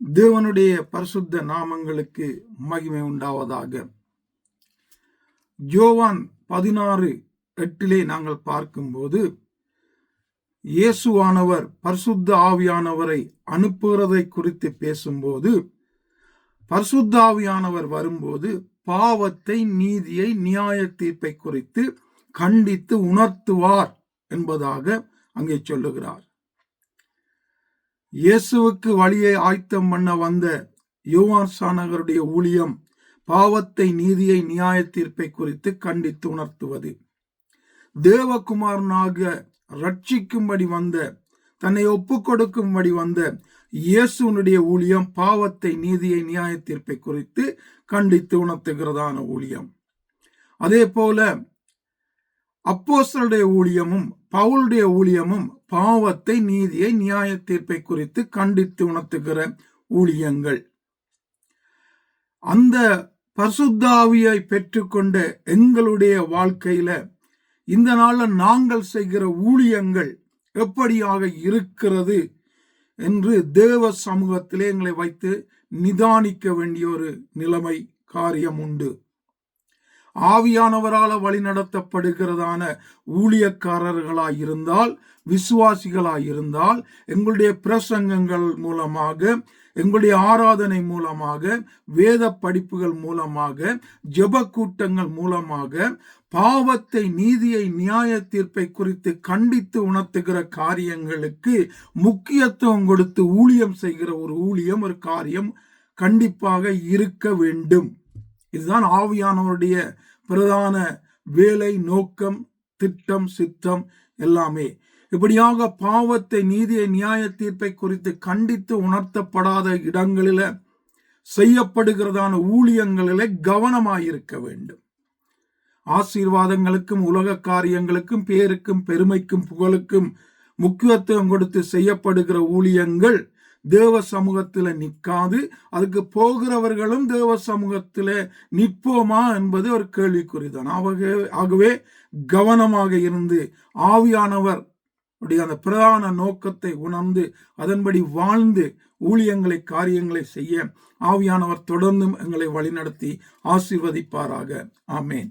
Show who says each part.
Speaker 1: தேவனுடைய பரிசுத்த நாமங்களுக்கு மகிமை உண்டாவதாக. ஜோவான் பதினாறு எட்டிலே நாங்கள் பார்க்கும்போது இயேசுவானவர் பரிசுத்த ஆவியானவரை அனுப்புகிறதை குறித்து பேசும்போது பரிசுத்த ஆவியானவர் வரும்போது பாவத்தை நீதியை நியாய தீர்ப்பை குறித்து கண்டித்து உணர்த்துவார் என்பதாக அங்கே சொல்லுகிறார். இயேசுவுக்கு வழியை ஆயத்தம் பண்ண வந்த யுவான் சானகருடைய ஊழியம் பாவத்தை நீதியை நியாய தீர்ப்பை குறித்து கண்டித்து உணர்த்துவது. தேவகுமாரனாக ரட்சிக்கும்படி வந்த தன்னை ஒப்பு கொடுக்கும்படி வந்த இயேசுனுடைய ஊழியம் பாவத்தை நீதியை நியாய தீர்ப்பை குறித்து கண்டித்து உணர்த்துகிறதான ஊழியம். அதே போல அப்போசலுடைய ஊழியமும் பவுளுடைய ஊழியமும் பாவத்தை நீதியை நியாய தீர்ப்பை குறித்து கண்டித்து உணர்த்துகிற ஊழியங்கள். அந்த பசுத்தாவியை பெற்றுக்கொண்ட எங்களுடைய வாழ்க்கையில இந்த நாள்ல நாங்கள் செய்கிற ஊழியங்கள் எப்படியாக இருக்கிறது என்று தேவ சமூகத்திலே எங்களை வைத்து நிதானிக்க வேண்டிய ஒரு நிலைமை காரியம் உண்டு. ஆவியானவரால் வழிநடத்தப்படுகிறதான ஊழியக்காரர்களாய் இருந்தால் விசுவாசிகளாய் இருந்தால் எங்களுடைய பிரசங்கங்கள் மூலமாக எங்களுடைய ஆராதனை மூலமாக வேத படிப்புகள் மூலமாக ஜெப கூட்டங்கள் மூலமாக பாவத்தை நீதியை நியாய தீர்ப்பை குறித்து கண்டித்து உணர்த்துகிற காரியங்களுக்கு முக்கியத்துவம் கொடுத்து ஊழியம் செய்கிற ஒரு ஊழியம் ஒரு காரியம் கண்டிப்பாக இருக்க வேண்டும். இதுதான் ஆவியானவருடைய பிரதான வேலை நோக்கம் திட்டம் சித்தம் எல்லாமே. இப்படியாக பாவத்தை நீதியை நியாய தீர்ப்பை குறித்து கண்டித்து உணர்த்தப்படாத இடங்களில செய்யப்படுகிறதான ஊழியங்களில கவனமாயிருக்க வேண்டும். ஆசீர்வாதங்களுக்கும் உலக காரியங்களுக்கும் பேருக்கும் பெருமைக்கும் புகழுக்கும் முக்கியத்துவம் கொடுத்து செய்யப்படுகிற ஊழியங்கள் தேவ சமூகத்தில் நிற்காது. அதுக்கு போகிறவர்களும் தேவ சமூகத்தில் நிற்போமா என்பது ஒரு கேள்விக்குறிதான். ஆகவே கவனமாக இருந்து ஆவியானவர் அந்த பிரதான நோக்கத்தை உணர்ந்து அதன்படி வாழ்ந்து ஊழியங்களை காரியங்களை செய்ய ஆவியானவர் தொடர்ந்தும் எங்களை வழிநடத்தி ஆசிர்வதிப்பாராக. ஆமேன்.